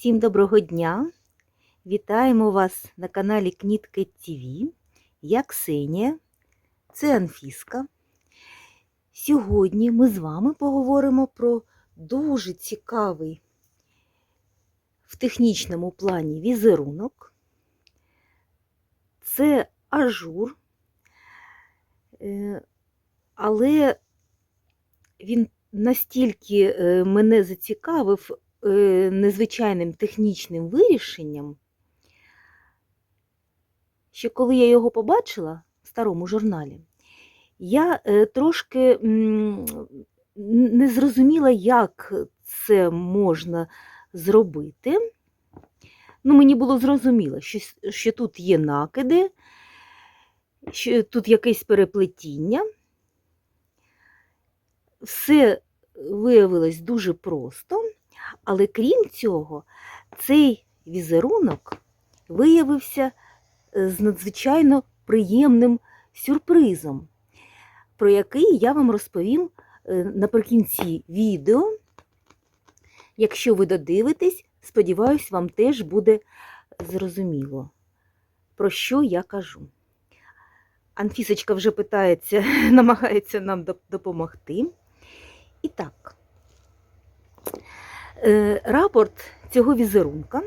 Всім доброго дня! Вітаємо вас на каналі Кнітки ТВ. Я Ксенія, це Анфіска. Сьогодні ми з вами поговоримо про дуже цікавий в технічному плані візерунок. Це ажур, Е, але він настільки е, мене зацікавив незвичайним технічним вирішенням, що коли я його побачила в старому журналі, я е, трошки не зрозуміла, як це можна зробити. Ну, мені було зрозуміло, що, що тут є накиди, що тут якесь переплетіння. Все виявилось дуже просто, але крім цього, цей візерунок виявився е, з надзвичайно приємним сюрпризом, про який я вам розповім е, наприкінці відео. Якщо ви додивитесь, сподіваюсь, вам теж буде зрозуміло, про що я кажу. Анфісочка вже питається, намагається нам допомогти. І так, рапорт цього візерунка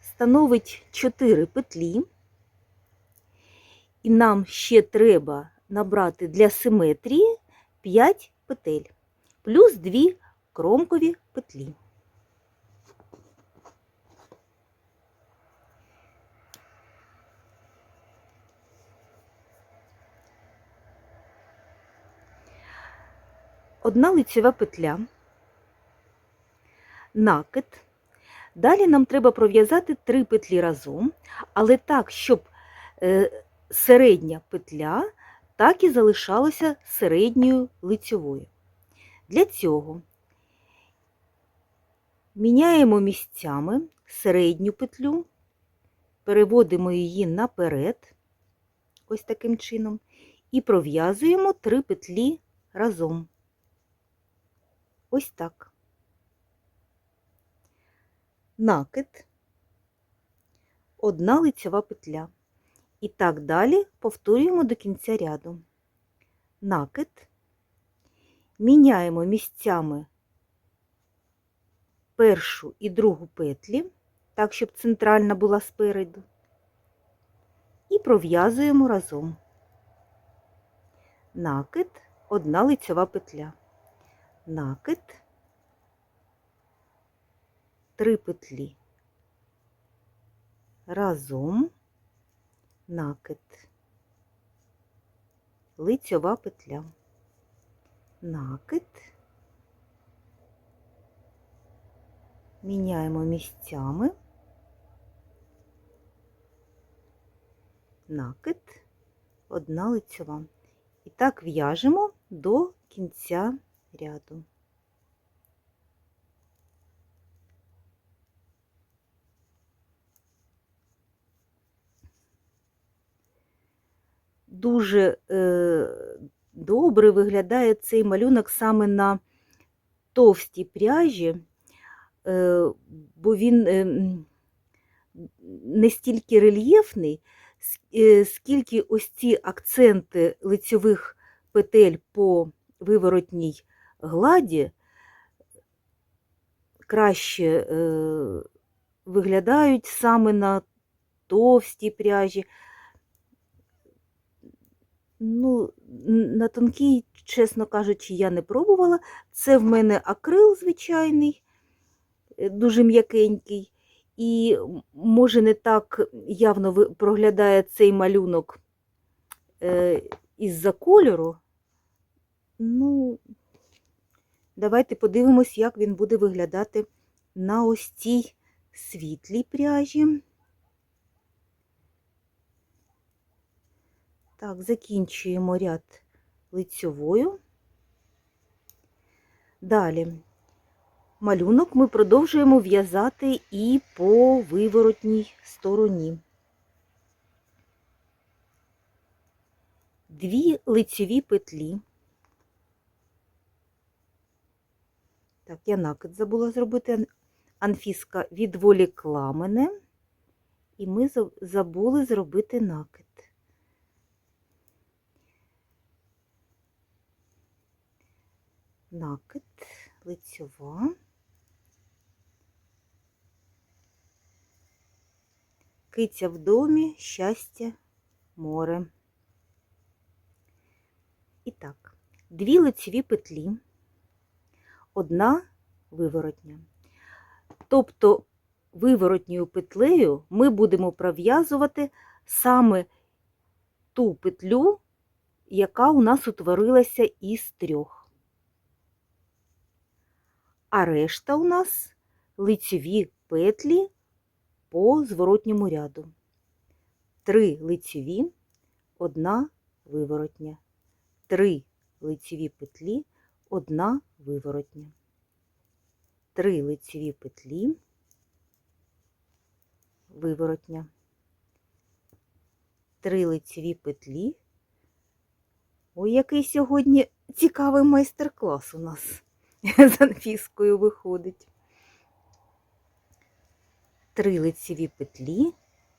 становить 4 петлі, і нам ще треба набрати для симетрії 5 петель, плюс 2 кромкові петлі. Одна лицева петля, накид. Далі нам треба пров'язати три петлі разом, але так, щоб е, середня петля так і залишалася середньою лицьовою. Для цього міняємо місцями середню петлю, переводимо її наперед, ось таким чином, і пров'язуємо три петлі разом. Ось так. Накид, одна лицьова петля. І так далі повторюємо до кінця ряду. Накид, міняємо місцями першу і другу петлі, так, щоб центральна була спереду, і пров'язуємо разом. Накид, одна лицьова петля накид, три петлі, разом накид, лицьова петля, накид, міняємо місцями, накид, одна лицьова. І так в'яжемо до кінця ряду. Дуже е, добре виглядає цей малюнок саме на товстій пряжі, е, бо він е, не стільки рельєфний, е, скільки ось ці акценти лицьових петель по виворотній гладі краще е, виглядають саме на товстій пряжі. Ну, на тонкій, чесно кажучи, я не пробувала. Це в мене акрил звичайний, е, дуже м'якенький. І може не так явно проглядає цей малюнок е, із-за кольору. Ну, давайте подивимось, як він буде виглядати на ось цій світлій пряжі. Так, закінчуємо ряд лицьовою. Далі малюнок ми продовжуємо в'язати і по виворотній стороні. Дві лицьові петлі Так, я накид забула зробити. Анфіска відволікла мене, і ми забули зробити накид. Накид, лицьова. Киця в домі, щастя, море. І так, дві лицеві петлі, одна виворотня. Тобто виворотньою петлею ми будемо пров'язувати саме ту петлю, яка у нас утворилася із трьох. А решта у нас лицеві петлі по зворотньому ряду. Три лицеві, одна виворотня. Три лицеві петлі, одна виворотня. Три лицеві петлі, виворотня. Три лицеві петлі. Ой, який сьогодні цікавий майстер-клас у нас з Анфіскою виходить. Три лицеві петлі,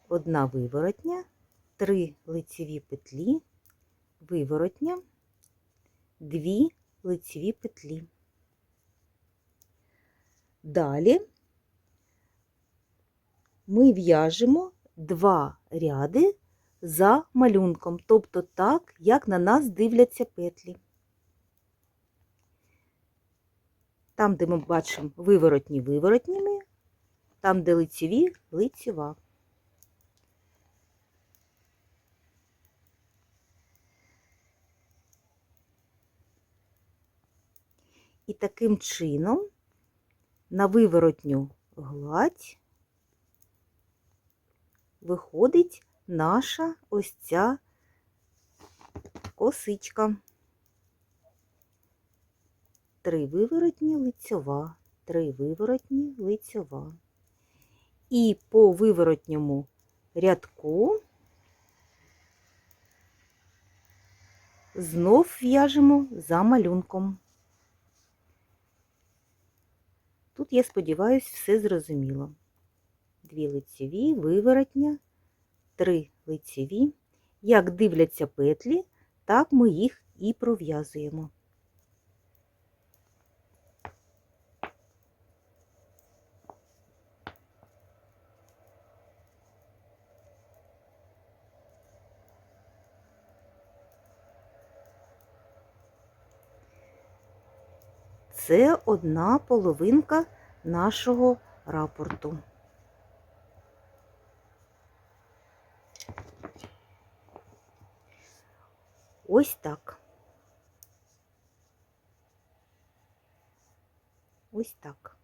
одна виворотня, три лицеві петлі, виворотня, дві лицеві петлі. Далі ми в'яжемо два ряди за малюнком, тобто так, як на нас дивляться петлі. Там, де ми бачимо виворотні виворотніми, там, де лицеві, лицева. І таким чином на виворотню гладь виходить наша ось ця косичка. Три виворотні лицьова, три виворотні лицьова. І по виворотньому рядку знов в'яжемо за малюнком. Тут, я сподіваюся, все зрозуміло. Дві лицеві, виворотня, три лицеві. Як дивляться петлі, так ми їх і пров'язуємо. Це одна половинка нашого рапорту. Ось так. Ось так.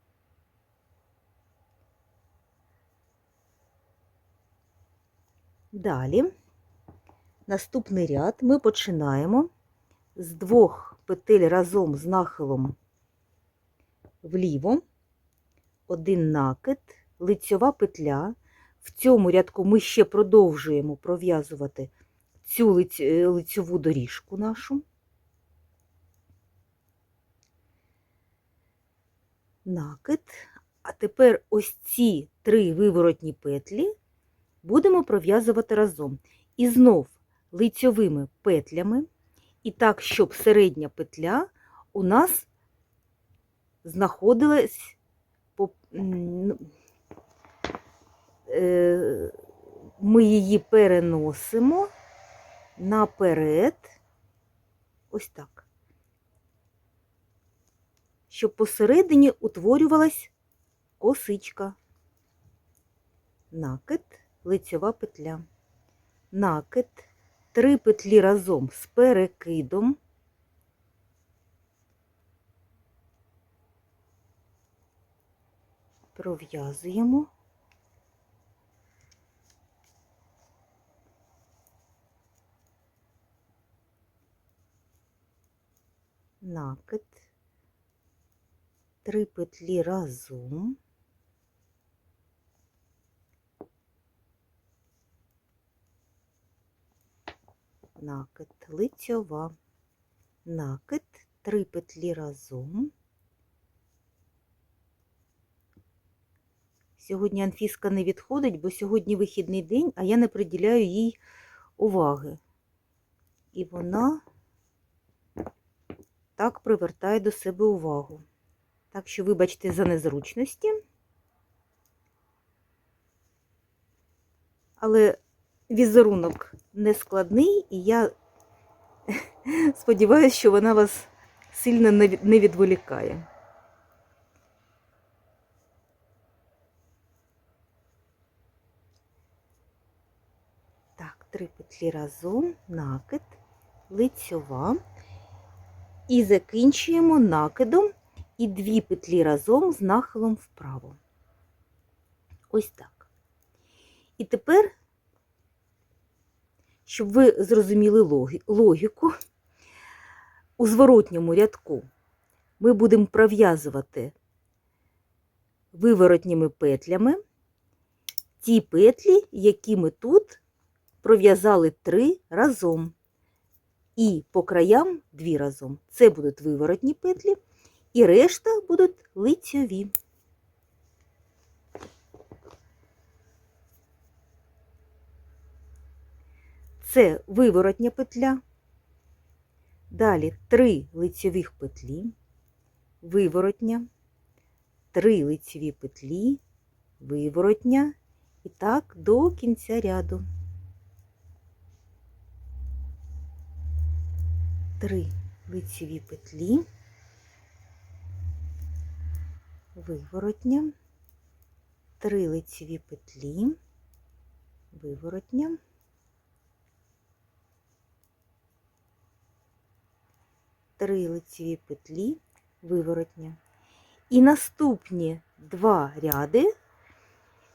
Далі, наступний ряд ми починаємо з двох петель разом з нахилом вліво, один накид, лицьова петля. В цьому рядку ми ще продовжуємо пров'язувати цю е, лицьову доріжку нашу. Накид. А тепер ось ці три виворотні петлі будемо пров'язувати разом. І знов лицьовими петлями, і так, щоб середня петля у нас знаходилась по, ну, е, ми її переносимо наперед, ось так, щоб посередині утворювалась косичка, накид, лицьова петля, накид, три петлі разом з перекидом. Пров'язуємо. Накид, три петлі разом. Накид, лицьова, накид, три петлі разом. Сьогодні Анфіска не відходить, бо сьогодні вихідний день, а я не приділяю їй уваги. І вона так привертає до себе увагу. Так що, вибачте за незручності. Але візерунок не складний, і я сподіваюся, що вона вас сильно не відволікає. Три петлі разом, накид, лицьова. І закінчуємо накидом і дві петлі разом з нахилом вправо. Ось так. І тепер, щоб ви зрозуміли логіку, у зворотньому рядку ми будемо пров'язувати виворотніми петлями ті петлі, які ми тут пров'язали три разом. І по краям дві разом. Це будуть виворотні петлі, і решта будуть лицьові. Це виворотня петля. Далі три лицьових петлі, виворотня, три лицьові петлі, виворотня, і так до кінця ряду. Три лицьові петлі, виворотня, три лицьові петлі, виворотня. Три лицеві петлі виворотня. І наступні два ряди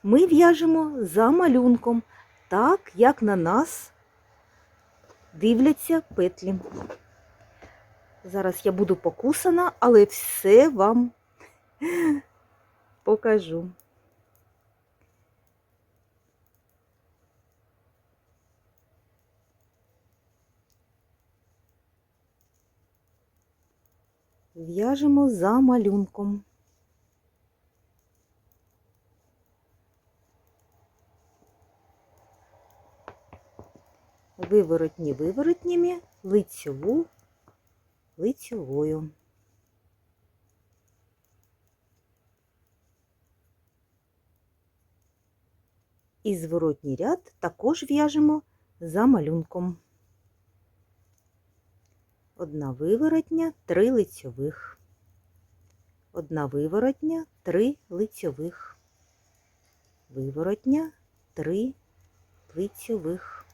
ми в'яжемо за малюнком, так як на нас дивляться петлі. Зараз я буду покусана, але все вам покажу. В'яжемо за малюнком. Виворотні виворотніми, лицьову лицьовою. І зворотній ряд також в'яжемо за малюнком. Одна виворотня, три лицьових. Одна виворотня, три лицьових. Виворотня, три лицьових.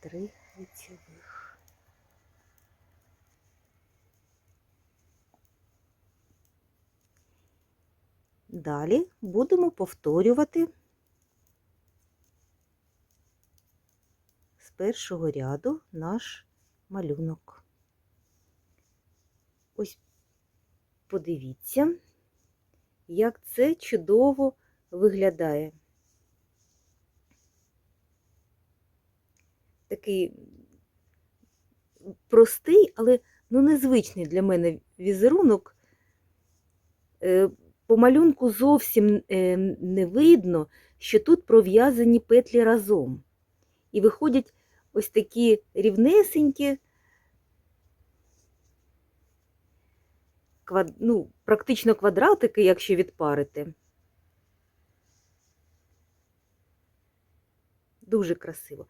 Три лицьових. Далі будемо повторювати з першого ряду наш малюнок. Ось подивіться, як це чудово виглядає. Такий простий, але ну, незвичний для мене візерунок. По малюнку зовсім е, не видно, що тут пров'язані петлі разом. І виходять ось такі рівнесенькі, ну, практично квадратики, якщо відпарити. Дуже красиво.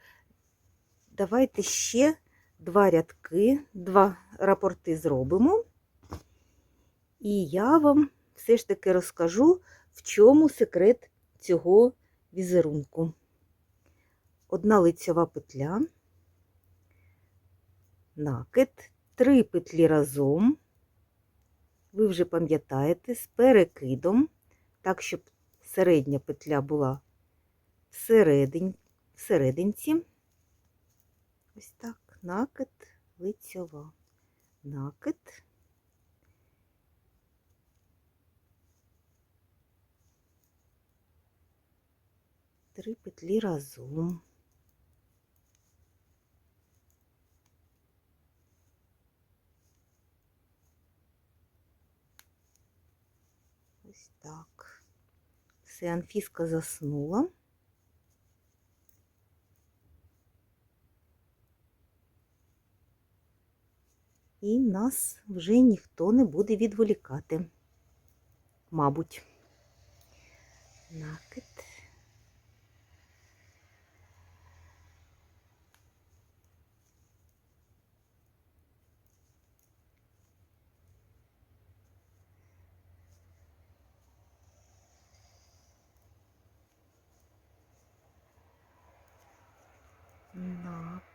Давайте ще два рядки, два рапорти зробимо. І я вам все ж таки розкажу, в чому секрет цього візерунку. Одна лицьова петля, накид, три петлі разом. Ви вже пам'ятаєте, з перекидом, так, щоб середня петля була всередин, всерединці. Ось так, накид, лицьова, накид. Три петлі разом. Ось так. Все, Анфіска заснула. І нас вже ніхто не буде відволікати. Мабуть. Накид.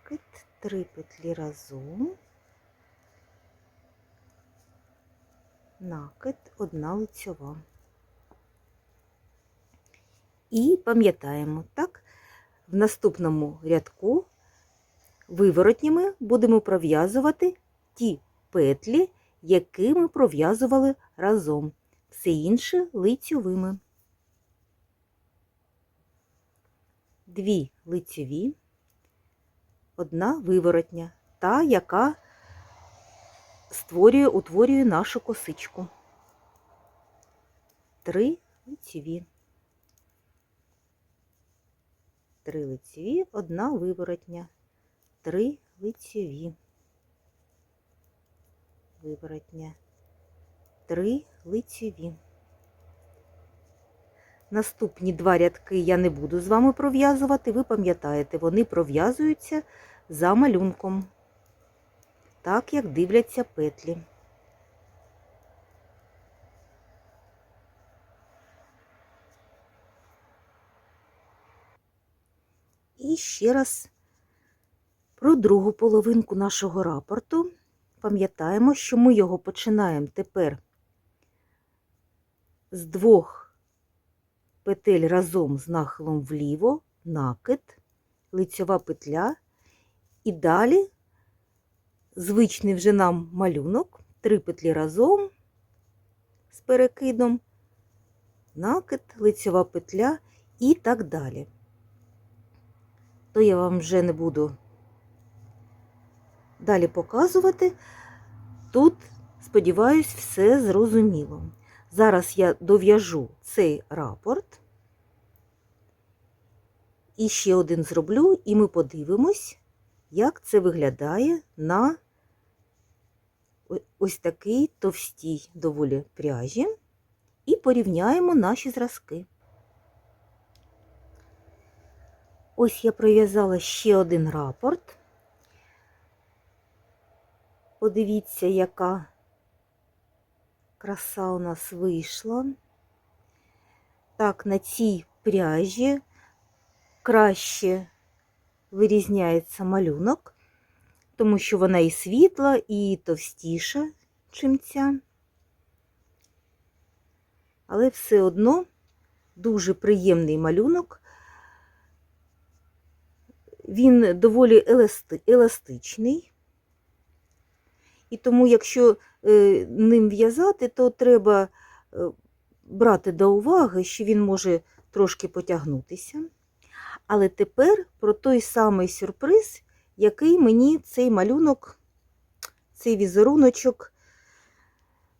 Накид, три петлі разом. Накид, одна лицьова. І пам'ятаємо, так, в наступному рядку виворотніми будемо пров'язувати ті петлі, які ми пров'язували разом. Все інше лицьовими. Дві лицьові, одна виворотня, та, яка створює, утворює нашу косичку. Три лицьові. Три лицьові, одна виворотня. Три лицьові. Виворотня. Три лицьові. Наступні два рядки я не буду з вами пров'язувати, ви пам'ятаєте, вони пров'язуються за малюнком, так як дивляться петлі. І ще раз про другу половинку нашого рапорту. Пам'ятаємо, що ми його починаємо тепер з двох петель разом з нахилом вліво, накид, лицьова петля, і далі звичний вже нам малюнок, три петлі разом з перекидом, накид, лицьова петля і так далі. То я вам вже не буду далі показувати. Тут, сподіваюсь, все зрозуміло. Зараз я дов'яжу цей рапорт. І ще один зроблю, і ми подивимось, як це виглядає на ось такий товстій доволі пряжі. І порівняємо наші зразки. Ось я пров'язала ще один рапорт. Подивіться, яка краса у нас вийшла. Так, на цій пряжі краще вирізняється малюнок, тому що вона і світла, і товстіша, чим ця. Але все одно дуже приємний малюнок. Він доволі еласти... еластичний. І тому, якщо е, ним в'язати, то треба е, брати до уваги, що він може трошки потягнутися. Але тепер про той самий сюрприз, який мені цей малюнок, цей візеруночок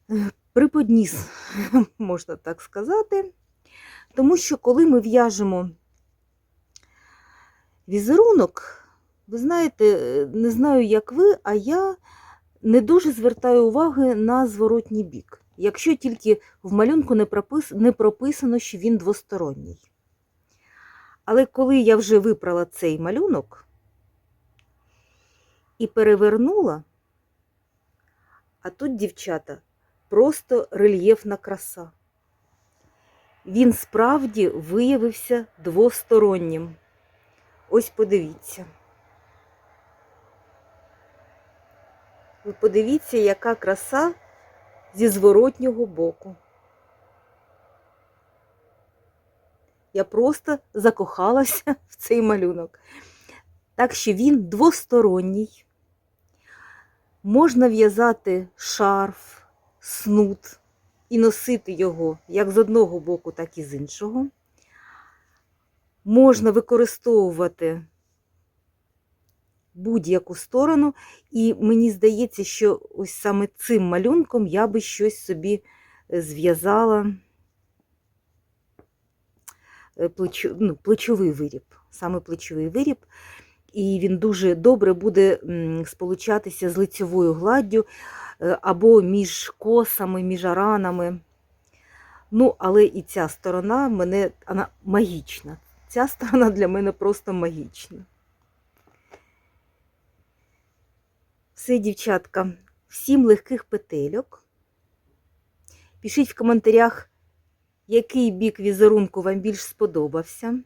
е, приподніс, можна так сказати. Тому що, коли ми в'яжемо візерунок, ви знаєте, не знаю, як ви, а я не дуже звертаю уваги на зворотній бік, якщо тільки в малюнку не, пропис... не прописано, що він двосторонній. Але коли я вже випрала цей малюнок і перевернула, а тут, дівчата, просто рельєфна краса. Він справді виявився двостороннім. Ось подивіться. Ви подивіться, яка краса зі зворотнього боку. Я просто закохалася в цей малюнок. Так що він двосторонній. Можна в'язати шарф, снуд і носити його як з одного боку, так і з іншого. Можна використовувати будь-яку сторону, і мені здається, що ось саме цим малюнком я би щось собі зв'язала е, плечо, ну, плечовий виріб, саме плечовий виріб. І він дуже добре буде сполучатися з лицьовою гладдю е, або між косами, між аранами. Ну, але і ця сторона мене вона магічна. Ця сторона для мене просто магічна. Все, дівчатка, всім легких петельок. Пишіть в коментарях, який бік візерунку вам більш сподобався.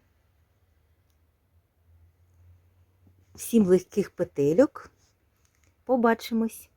Всім легких петельок. Побачимось!